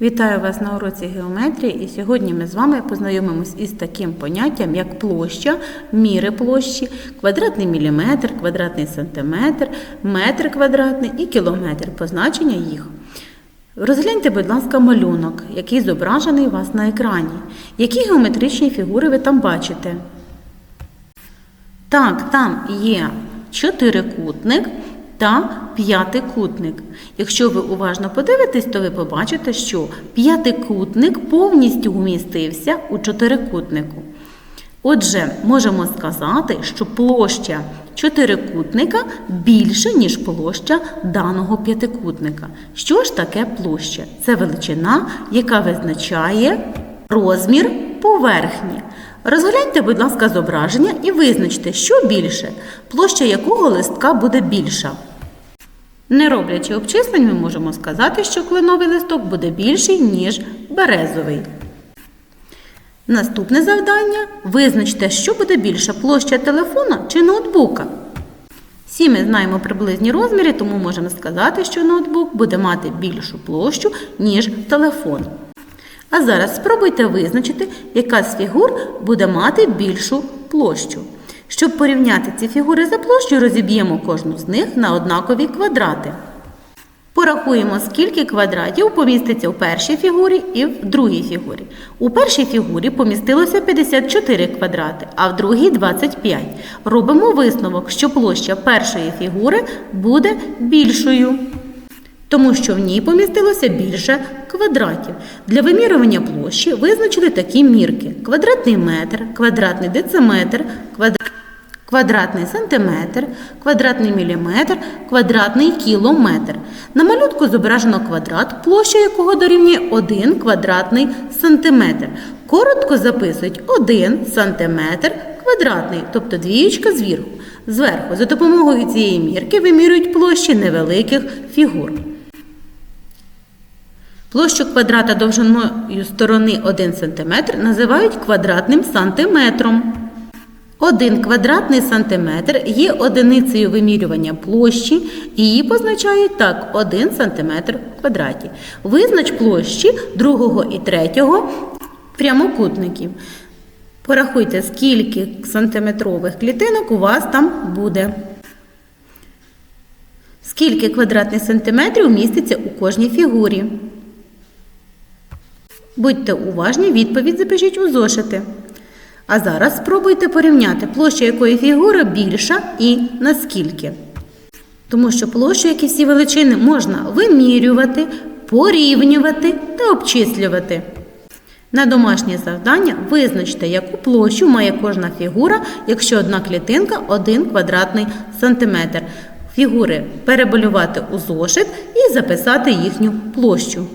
Вітаю вас на уроці геометрії і сьогодні ми з вами познайомимось із таким поняттям, як площа, міри площі, квадратний міліметр, квадратний сантиметр, метр квадратний і кілометр, позначення їх. Розгляньте, будь ласка, малюнок, який зображений у вас на екрані. Які геометричні фігури ви там бачите? Так, там є чотирикутник та п'ятикутник. Якщо ви уважно подивитесь, то ви побачите, що п'ятикутник повністю вмістився у чотирикутнику. Отже, можемо сказати, що площа чотирикутника більша, ніж площа даного п'ятикутника. Що ж таке площа? Це величина, яка визначає розмір поверхні. Розгляньте, будь ласка, зображення і визначте, що більше, площа якого листка буде більша. Не роблячи обчислень, ми можемо сказати, що кленовий листок буде більший, ніж березовий. Наступне завдання визначте, що буде більша площа телефона чи ноутбука. Всі ми знаємо приблизні розміри, тому можемо сказати, що ноутбук буде мати більшу площу, ніж телефон. А зараз спробуйте визначити, яка з фігур буде мати більшу площу. Щоб порівняти ці фігури за площею, розіб'ємо кожну з них на однакові квадрати. Порахуємо, скільки квадратів поміститься у першій фігурі і в другій фігурі. У першій фігурі помістилося 54 квадрати, а в другій 25. Робимо висновок, що площа першої фігури буде більшою, тому що в ній помістилося більше квадратів. Для вимірювання площі визначили такі мірки: квадратний метр, квадратний дециметр, квадратний сантиметр, квадратний міліметр, квадратний кілометр. На малютку зображено квадрат, площа якого дорівнює 1 квадратний сантиметр. Коротко записують 1 сантиметр квадратний, тобто двієчка зверху. Зверху, за допомогою цієї мірки вимірюють площі невеликих фігур. Площу квадрата довжиною сторони 1 см називають квадратним сантиметром. Один квадратний сантиметр є одиницею вимірювання площі, її позначають так 1 сантиметр в квадраті. Визнач площі другого і третього прямокутників. Порахуйте, скільки сантиметрових клітинок у вас там буде. Скільки квадратних сантиметрів міститься у кожній фігурі. Будьте уважні, відповідь запишіть у зошити. А зараз спробуйте порівняти, площа якої фігури більша і наскільки. Тому що площу, як і всі величини, можна вимірювати, порівнювати та обчислювати. На домашнє завдання визначте, яку площу має кожна фігура, якщо одна клітинка 1 квадратний сантиметр. Фігури переболювати у зошит і записати їхню площу.